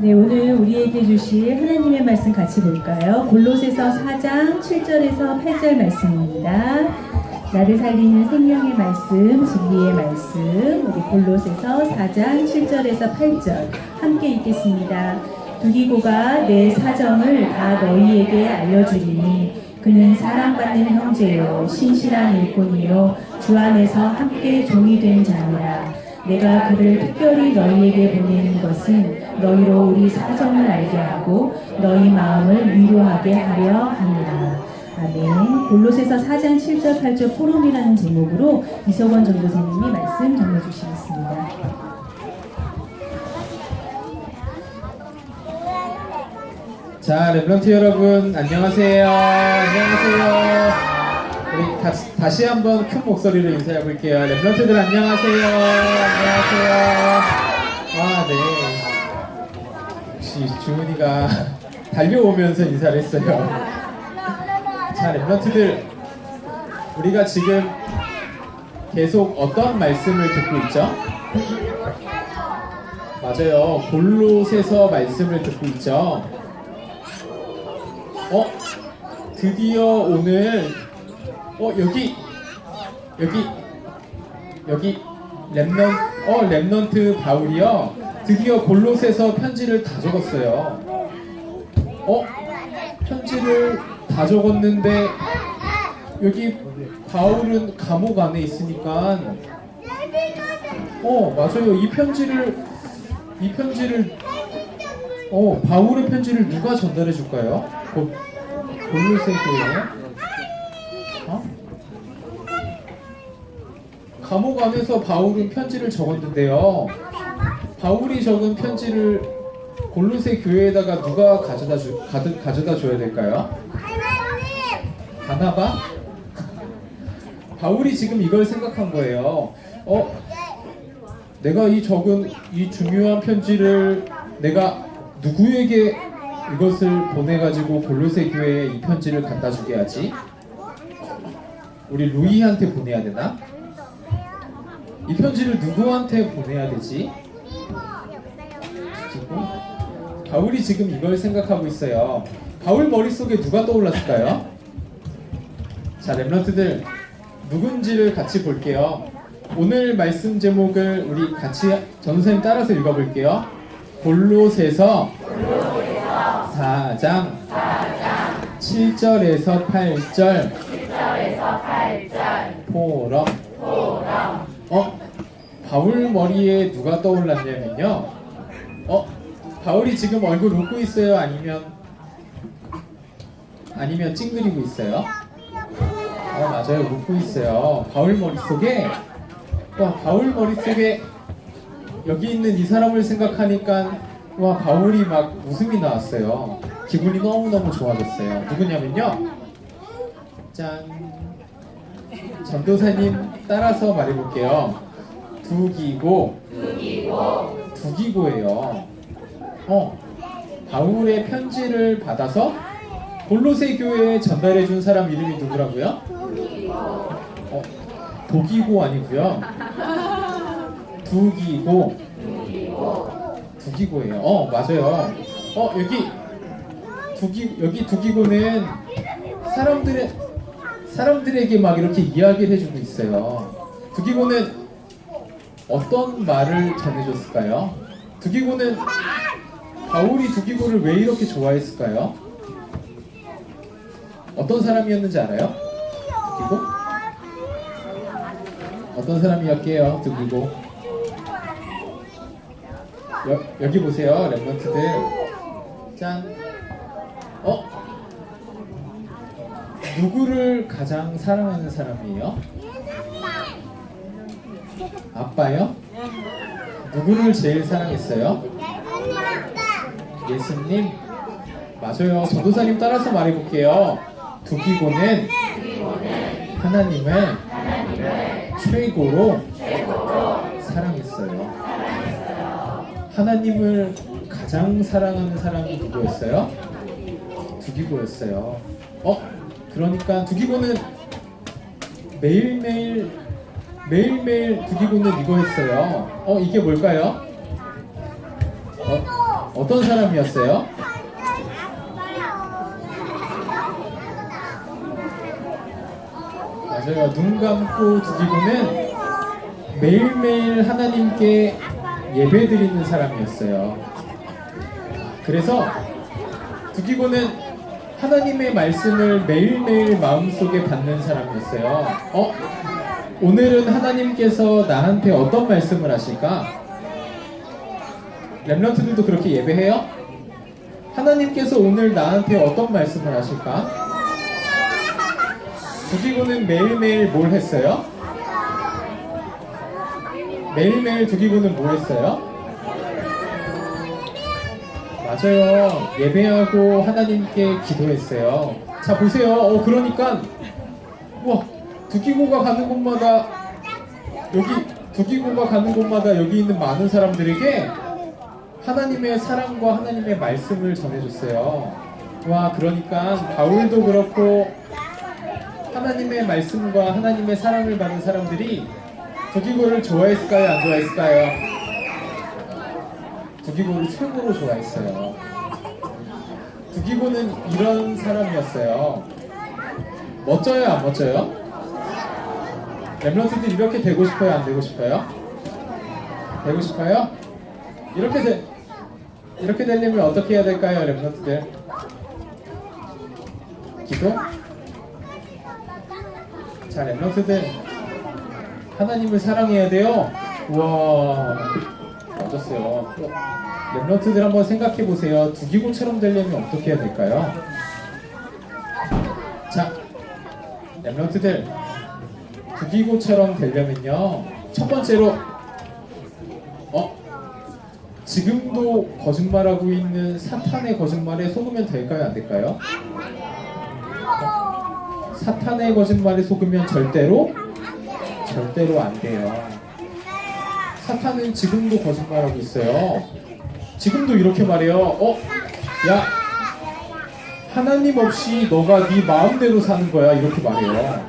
네, 오늘 우리에게 주실 하나님의 말씀 같이 볼까요? 골로새서 4장 7절에서 8절 말씀입니다. 나를 살리는 생명의 말씀, 진리의 말씀, 우리 골로새서 4장 7절에서 8절 함께 읽겠습니다. 두기고가 내 사정을 다 너희에게 알려주리니 그는 사랑받는 형제요 신실한 일꾼이요 주 안에서 함께 종이 된 자니라. 내가 그를 특별히 너희에게 보내는 것은 너희로 우리 사정을 알게 하고 너희 마음을 위로하게 하려 함이라. 아멘. 골로새서 4장 7절 8절 포럼이라는 제목으로 이석원 전도사님이 말씀 전해 주시겠습니다. 자, 랩런트 여러분, 안녕하세요. 안녕하세요. 우리 다, 다시 한번 큰 목소리로 인사해 볼게요. 랩런트들 안녕하세요. 안녕하세요. 아, 네. 역시 주은이가 달려오면서 인사를 했어요. 자, 랩런트들, 우리가 지금 계속 어떤 말씀을 듣고 있죠? 맞아요. 골로새서 말씀을 듣고 있죠. 어? 드디어 오늘 어 여기 여기 여기 랩넌 어 랩넌트 바울이요 드디어 골로새서 편지를 다 적었어요 어 편지를 다 적었는데 여기 바울은 감옥 안에 있으니까 어 맞아요 이 편지를 이 편지를 어 바울의 편지를 누가 전달해 줄까요? 고, 골로새 교회 어? 감옥 안에서 바울은 편지를 적었는데요. 바울이 적은 편지를 골로새 교회에다가 누가 가져다 주 가드, 가져다 줘야 될까요? 바나바? 바울이 지금 이걸 생각한 거예요. 어, 내가 이 적은 이 중요한 편지를 내가 누구에게 이것을 보내가지고 골로새 교회에 이 편지를 갖다 주게 하지? 우리 루이한테 보내야 되나? 이 편지를 누구한테 보내야 되지? 그리고 바울이 지금 이걸 생각하고 있어요. 바울 머릿속에 누가 떠올랐을까요? 자, 랩런트들 누군지를 같이 볼게요. 오늘 말씀 제목을 우리 같이 전선생님 따라서 읽어볼게요. 골로새서 4장 7절에서 8절 포럼 어? 바울 머리에 누가 떠올랐냐면요 어? 바울이 지금 얼굴 웃고 있어요? 아니면 아니면 찡그리고 있어요? 어 맞아요 웃고 있어요 바울 머릿속에 와 바울 머릿속에 여기 있는 이 사람을 생각하니까 와 바울이 막 웃음이 나왔어요. 기분이 너무 너무 좋아졌어요. 누구냐면요. 짠. 전도사님 따라서 말해볼게요. 두기고. 두기고예요. 어. 바울의 편지를 받아서 골로새 교회에 전달해 준 사람 이름이 누구라고요? 어, 도기고 아니고요. 두기고. 두기고예요. 어 맞아요. 어 여기 두기 여기 두기고는 사람들의 사람들에게 막 이렇게 이야기를 해주고 있어요. 두기고는 어떤 말을 전해줬을까요? 두기고는 바울이 두기고를 왜 이렇게 좋아했을까요? 어떤 사람이었는지 알아요? 두기고? 어떤 사람이었게요, 두기고? 여, 여기 보세요, 랩런트들. 짠. 어? 누구를 가장 사랑하는 사람이에요? 아빠요? 누구를 제일 사랑했어요? 예수님? 맞아요. 전도사님 따라서 말해볼게요. 두기고는 하나님을 최고로 사랑했어요. 하나님을 가장 사랑하는 사람이 누구였어요? 두기고였어요. 어? 그러니까 두기고는 매일매일 매일매일 두기고는 이거 했어요. 어 이게 뭘까요? 어? 어떤 사람이었어요? 맞아요. 눈 감고 두기고는 매일매일 하나님께 예배 드리는 사람이었어요. 그래서 두기고는 하나님의 말씀을 매일매일 마음속에 받는 사람이었어요. 어? 오늘은 하나님께서 나한테 어떤 말씀을 하실까? 랩런트들도 그렇게 예배해요? 하나님께서 오늘 나한테 어떤 말씀을 하실까? 두기고는 매일매일 뭘 했어요? 매일매일 두기고는 뭐 했어요? 맞아요. 예배하고 하나님께 기도했어요. 자, 보세요. 어, 그러니까, 와, 두기고가 가는 곳마다, 여기, 두기고가 가는 곳마다 여기 있는 많은 사람들에게 하나님의 사랑과 하나님의 말씀을 전해줬어요. 와, 그러니까 바울도 그렇고 하나님의 말씀과 하나님의 사랑을 받은 사람들이 두기고를 좋아했을까요? 안 좋아했을까요? 두기고를 최고로 좋아했어요. 두기고는 이런 사람이었어요. 멋져요? 안 멋져요? 랩런트들 이렇게 되고 싶어요? 안 되고 싶어요? 되고 싶어요? 이렇게 되, 이렇게 되려면 어떻게 해야 될까요, 랩런트들? 기도? 자, 랩런트들 하나님을 사랑해야 돼요. 우와, 맞았어요. 랩런트들 한번 생각해 보세요. 두기고처럼 되려면 어떻게 해야 될까요? 자, 랩런트들 두기고처럼 되려면요. 첫 번째로 어? 지금도 거짓말하고 있는 사탄의 거짓말에 속으면 될까요? 안 될까요? 사탄의 거짓말에 속으면 절대로 절대로 안 돼요. 사탄은 지금도 거짓말하고 있어요. 지금도 이렇게 말해요. 어? 야 하나님 없이 너가 네 마음대로 사는 거야 이렇게 말해요.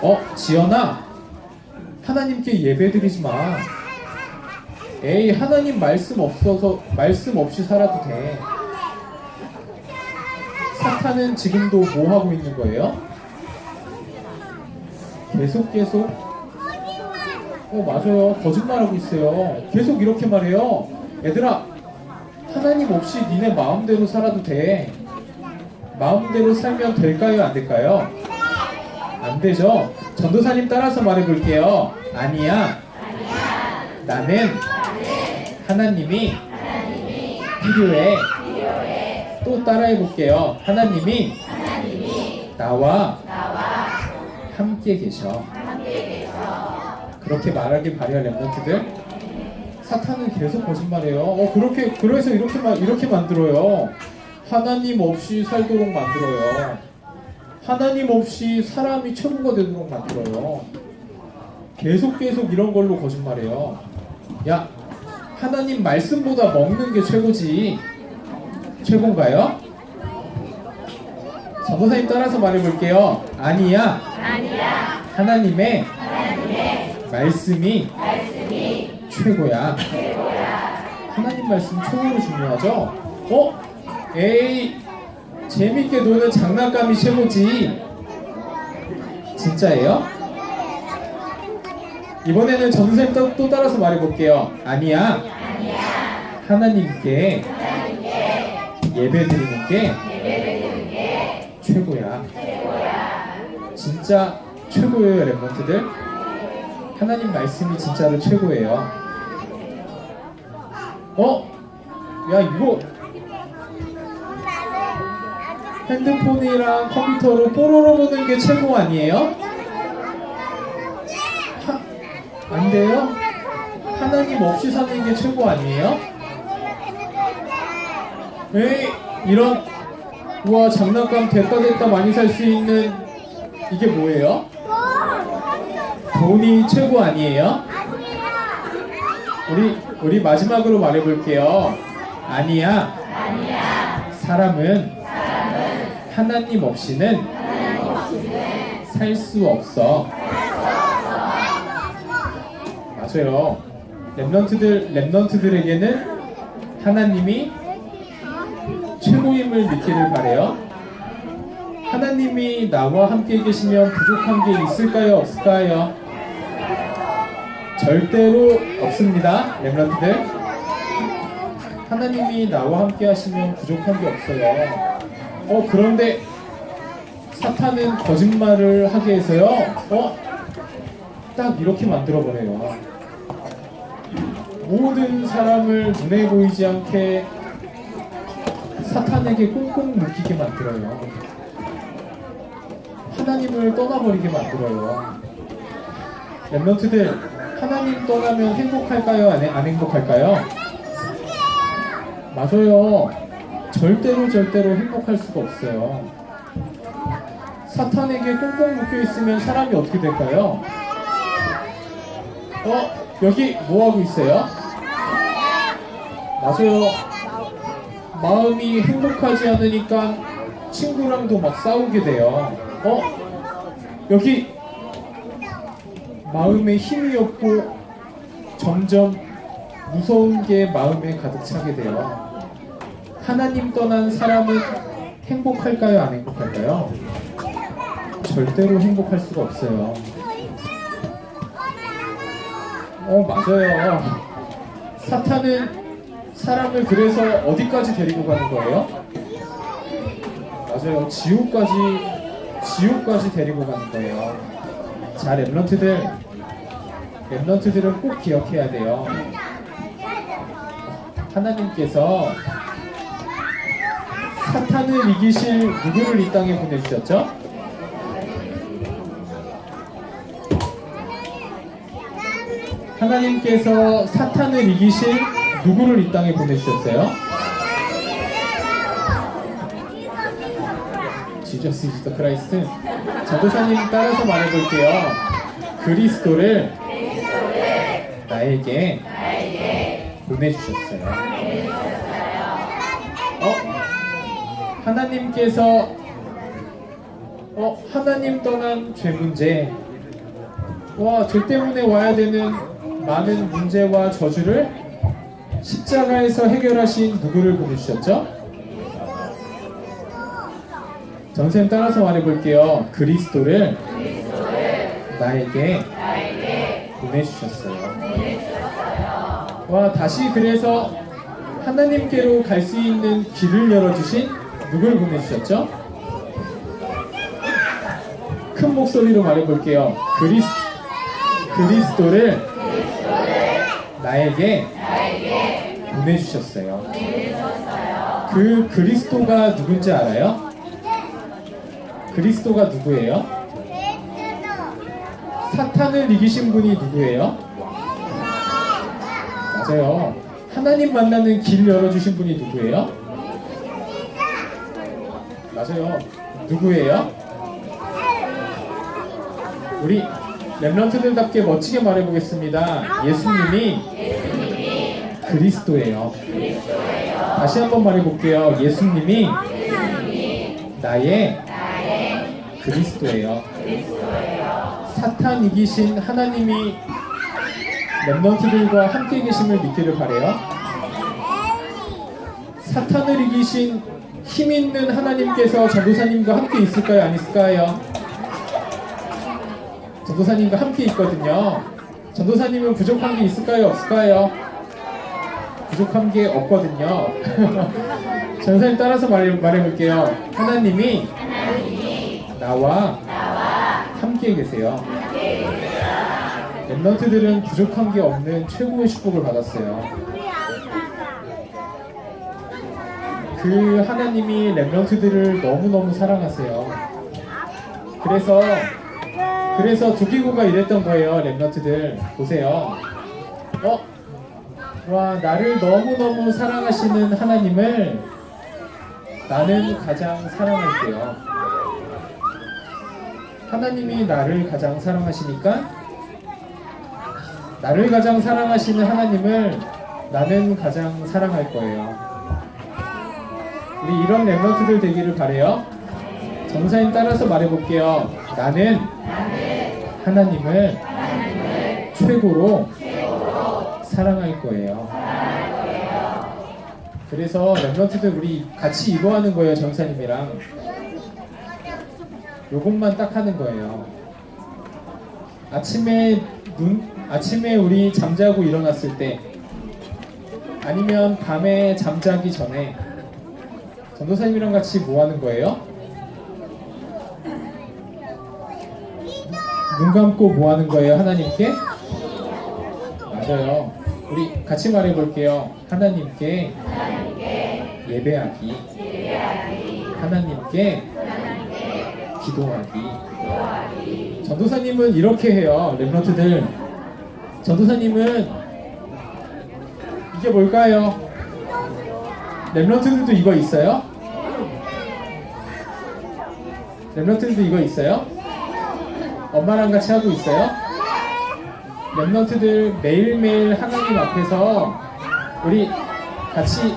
어? 지연아 하나님께 예배드리지 마. 에이 하나님 말씀 없어서 말씀 없이 살아도 돼. 사탄은 지금도 뭐 하고 있는 거예요? 계속 계속? 어 맞아요. 거짓말하고 있어요. 계속 이렇게 말해요. 얘들아 하나님 없이 니네 마음대로 살아도 돼. 마음대로 살면 될까요? 안 될까요? 안 되죠? 전도사님 따라서 말해 볼게요. 아니야. 나는 하나님이 필요해 또 따라해 볼게요 하나님이 나와 함께 계셔. 그렇게 말하길 바래요 랩런트들. 사탄은 계속 거짓말해요. 어 그렇게 그래서 이렇게 마, 이렇게 만들어요. 하나님 없이 살도록 만들어요. 하나님 없이 사람이 최고가 되도록 만들어요. 계속 계속 이런 걸로 거짓말해요. 야 하나님 말씀보다 먹는 게 최고지. 최고인가요? 전도사님 따라서 말해볼게요. 아니야. 하나님의, 말씀이, 최고야. 하나님 말씀 최고로 중요하죠? 어? 에이, 재밌게 노는 장난감이 최고지. 진짜예요? 이번에는 전도사님 또, 또 따라서 말해볼게요. 아니야. 하나님께 예배 드리는 게 최고야. 진짜 최고예요, 랩런트들. 하나님 말씀이 진짜로 최고예요. 어? 야, 이거 핸드폰이랑 컴퓨터로 뽀로로 보는 게 최고 아니에요? 하, 안 돼요? 하나님 없이 사는 게 최고 아니에요? 에이, 이런 우와 장난감 됐다 됐다 많이 살 수 있는 이게 뭐예요? 돈이 최고 아니에요? 우리 우리 마지막으로 말해볼게요. 아니야. 사람은 하나님 없이는 살 수 없어. 맞아요. 랩런트들 랩런트들에게는 하나님이 최고임을 믿기를 바래요. 하나님이 나와 함께 계시면 부족한 게 있을까요? 없을까요? 절대로 없습니다. 렘런트들. 하나님이 나와 함께 하시면 부족한 게 없어요. 어, 그런데 사탄은 거짓말을 하게 해서요. 어? 딱 이렇게 만들어 버려요. 모든 사람을 눈에 보이지 않게 사탄에게 꽁꽁 묶이게 만들어요. 하나님을 떠나버리게 만들어요. 랩런트들 하나님 떠나면 행복할까요? 안, 해- 안 행복할까요? 맞아요. 절대로 절대로 행복할 수가 없어요. 사탄에게 꽁꽁 묶여 있으면 사람이 어떻게 될까요? 어? 여기 뭐 하고 있어요? 맞아요. 마음이 행복하지 않으니까 친구랑도 막 싸우게 돼요. 어? 여기 마음에 힘이 없고 점점 무서운 게 마음에 가득 차게 돼요. 하나님 떠난 사람은 행복할까요? 안 행복할까요? 절대로 행복할 수가 없어요. 어, 맞아요. 사탄은 사람을 그래서 어디까지 데리고 가는 거예요? 맞아요. 지옥까지, 지옥까지 데리고 가는 거예요. 자, 랩런트들. 랩런트들은 꼭 기억해야 돼요. 하나님께서 사탄을 이기실 누구를 이 땅에 보내주셨죠? 하나님께서 사탄을 이기실 누구를 이 땅에 보내주셨어요? 지저스 지저 크라이스트 전도사님 따라서 말해볼게요 그리스도를 나에게 보내주셨어요 어? 하나님께서 어? 하나님 떠난 죄 문제 와, 죄 때문에 와야 되는 많은 문제와 저주를 십자가에서 해결하신 누구를 보내주셨죠? 전생 따라서 말해볼게요. 그리스도를 나에게 보내주셨어요. 와, 다시 그래서 하나님께로 갈 수 있는 길을 열어주신 누구를 보내주셨죠? 큰 목소리로 말해볼게요. 그리스, 그리스도를 나에게 보내주셨어요. 그 그리스도가 누군지 알아요? 그리스도가 누구예요? 사탄을 이기신 분이 누구예요? 맞아요. 하나님 만나는 길 열어주신 분이 누구예요? 맞아요. 누구예요? 우리 랩런트들답게 멋지게 말해보겠습니다. 예수님이 그리스도예요. 다시 한번 말해볼게요. 예수님이 나의 그리스도예요. 사탄 이기신 하나님이 랩런트들과 함께 계심을 믿기를 바래요. 사탄을 이기신 힘 있는 하나님께서 전도사님과 함께 있을까요? 안 있을까요? 전도사님과 함께 있거든요. 전도사님은 부족한 게 있을까요? 없을까요? 부족한 게 없거든요. 전도사님 따라서 말해, 말해볼게요. 하나님이 나와 함께 계세요. 랩런트들은 부족한 게 없는 최고의 축복을 받았어요. 그 하나님이 랩런트들을 너무너무 사랑하세요. 그래서 그래서 두기고가 이랬던 거예요, 랩런트들. 보세요. 어? 와, 나를 너무너무 사랑하시는 하나님을 나는 가장 사랑할게요. 하나님이 나를 가장 사랑하시니까 나를 가장 사랑하시는 하나님을 나는 가장 사랑할 거예요. 우리 이런 랩런트들 되기를 바래요. 정사님 따라서 말해볼게요. 나는 하나님을 최고로 사랑할 거예요. 그래서 랩런트들 우리 같이 이거 하는 거예요 전사님이랑 요것만 딱 하는 거예요 아침에 눈 아침에 우리 잠자고 일어났을 때 아니면 밤에 잠자기 전에 전도사님이랑 같이 뭐 하는 거예요? 눈 감고 뭐 하는 거예요 하나님께? 맞아요 우리 같이 말해 볼게요 하나님께 예배하기 하나님께 기도하기 전도사님은 이렇게 해요 렘런트들 전도사님은 이게 뭘까요? 렘런트들도 이거 있어요? 렘런트들도 이거 있어요? 엄마랑 같이 하고 있어요? 렘런트들 매일매일 하나님 앞에서 우리 같이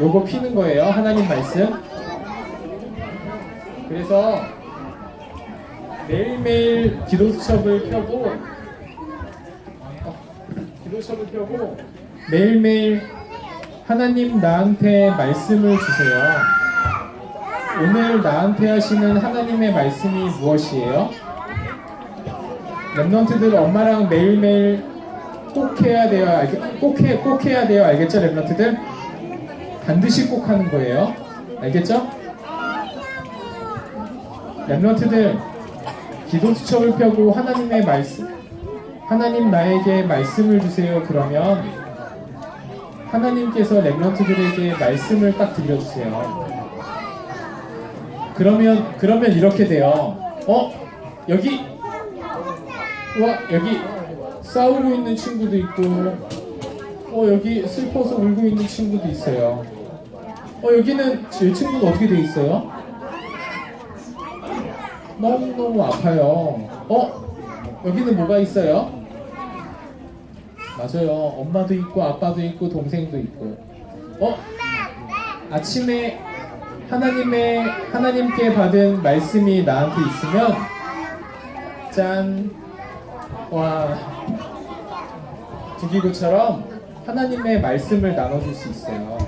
요거 피는 거예요. 하나님 말씀. 그래서 매일매일 기도 수첩을 펴고 어, 기도 수첩을 펴고 매일매일 하나님 나한테 말씀을 주세요. 오늘 나한테 하시는 하나님의 말씀이 무엇이에요? 랩런트들 엄마랑 매일매일 꼭 해야 돼요. 알겠, 꼭, 해, 꼭 해야 돼요. 알겠죠, 랩런트들? 반드시 꼭 하는 거예요. 알겠죠? 랩런트들 기도 수첩을 펴고 하나님의 말씀, 하나님 나에게 말씀을 주세요. 그러면 하나님께서 랩런트들에게 말씀을 딱 들려주세요. 그러면 그러면 이렇게 돼요. 어 여기 와 여기 싸우고 있는 친구도 있고 어 여기 슬퍼서 울고 있는 친구도 있어요. 어 여기는 이 친구는 어떻게 돼 있어요? 너무 너무 아파요. 어 여기는 뭐가 있어요? 맞아요. 엄마도 있고 아빠도 있고 동생도 있고. 어 아침에 하나님의 하나님께 받은 말씀이 나한테 있으면 짠. 와. 두기구처럼 하나님의 말씀을 나눠줄 수 있어요.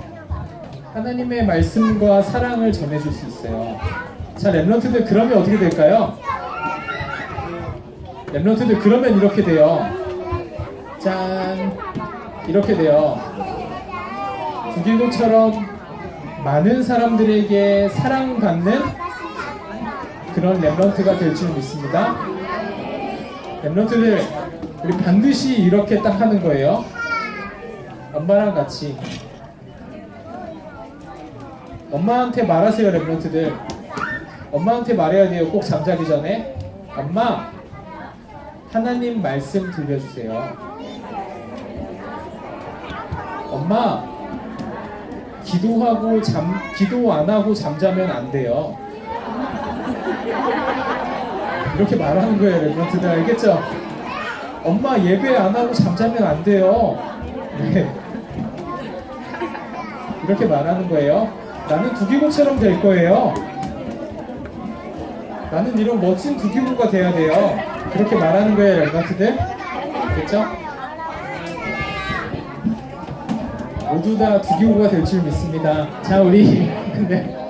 하나님의 말씀과 사랑을 전해줄 수 있어요. 자, 랩런트들 그러면 어떻게 될까요? 랩런트들 그러면 이렇게 돼요. 짠. 이렇게 돼요. 두기구처럼 많은 사람들에게 사랑받는 그런 랩런트가 될 줄 믿습니다. 랩런트들 우리 반드시 이렇게 딱 하는 거예요. 엄마랑 같이 엄마한테 말하세요, 랩런트들. 엄마한테 말해야 돼요. 꼭 잠자기 전에. 엄마, 하나님 말씀 들려주세요. 엄마, 기도하고 잠 기도 안 하고 잠자면 안 돼요. 이렇게 말하는 거예요, 랩런트들 알겠죠? 엄마 예배 안 하고 잠자면 안 돼요. 네. 이렇게 말하는 거예요. 나는 두기고처럼 될 거예요. 나는 이런 멋진 두기고가 돼야 돼요. 그렇게 말하는 거예요, 랩런트들. 알겠죠? 모두 다 두기고가 될 줄 믿습니다. 자, 우리 근데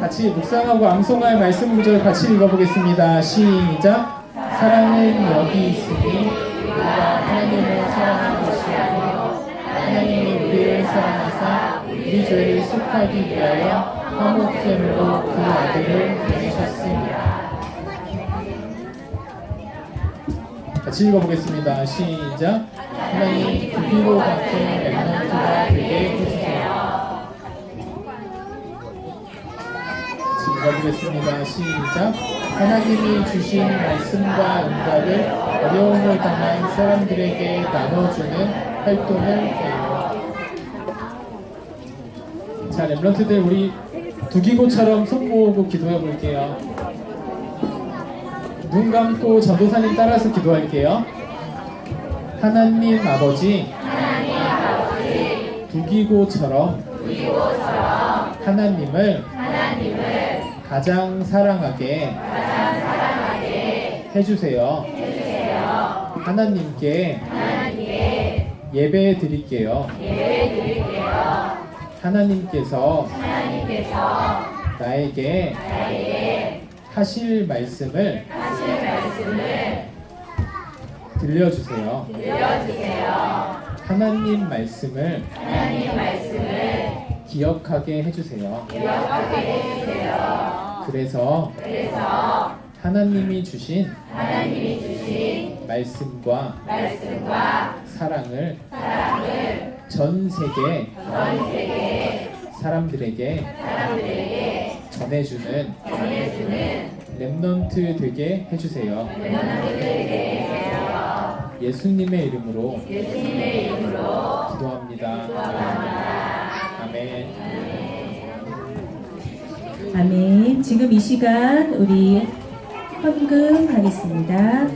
같이 묵상하고 암송할 말씀 구절 같이 읽어보겠습니다. 시작. 사랑은 여기 있으니 우리가 하나님을 사랑한 것이 아니요 하나님이 우리를 사랑하사 우리 죄를 속하기 위하여 화목제물로 그 아들을 보내셨습니다. 같이 읽어보겠습니다. 시작. 하나님 두기고 같은 랩런트가 되게 해주세요. 같이 읽어보겠습니다. 시작. 하나님이 주신 말씀과 응답을 어려움을 당한 사람들에게 나눠주는 활동을 해요. 자, 랩런트들 우리 두기고처럼 손 모으고 기도해 볼게요. 눈 감고 전도사님 따라서 기도할게요. 하나님 아버지, 두기고처럼 하나님을 가장 사랑하게, 가장 사랑하게 해주세요. 해주세요. 하나님께, 하나님께 예배 드릴게요. 예배 드릴게요. 하나님께서, 하나님께서 나에게, 나에게 하실 말씀을, 하실 말씀을 들려주세요. 들려주세요. 하나님 말씀을, 하나님 말씀을 기억하게 해주세요. 기억하게 해주세요. 그래서, 그래서 하나님이 주신, 하나님이 주신 말씀과, 말씀과 사랑을, 사랑을 전 세계, 전 세계 사람들에게, 사람들에게 전해주는, 전해주는 렘넌트 되게 해주세요. 예수님의 이름으로, 예수님의 이름으로 기도합니다. 기도합니다. 아멘. 아멘. 지금 이 시간 우리 헌금하겠습니다.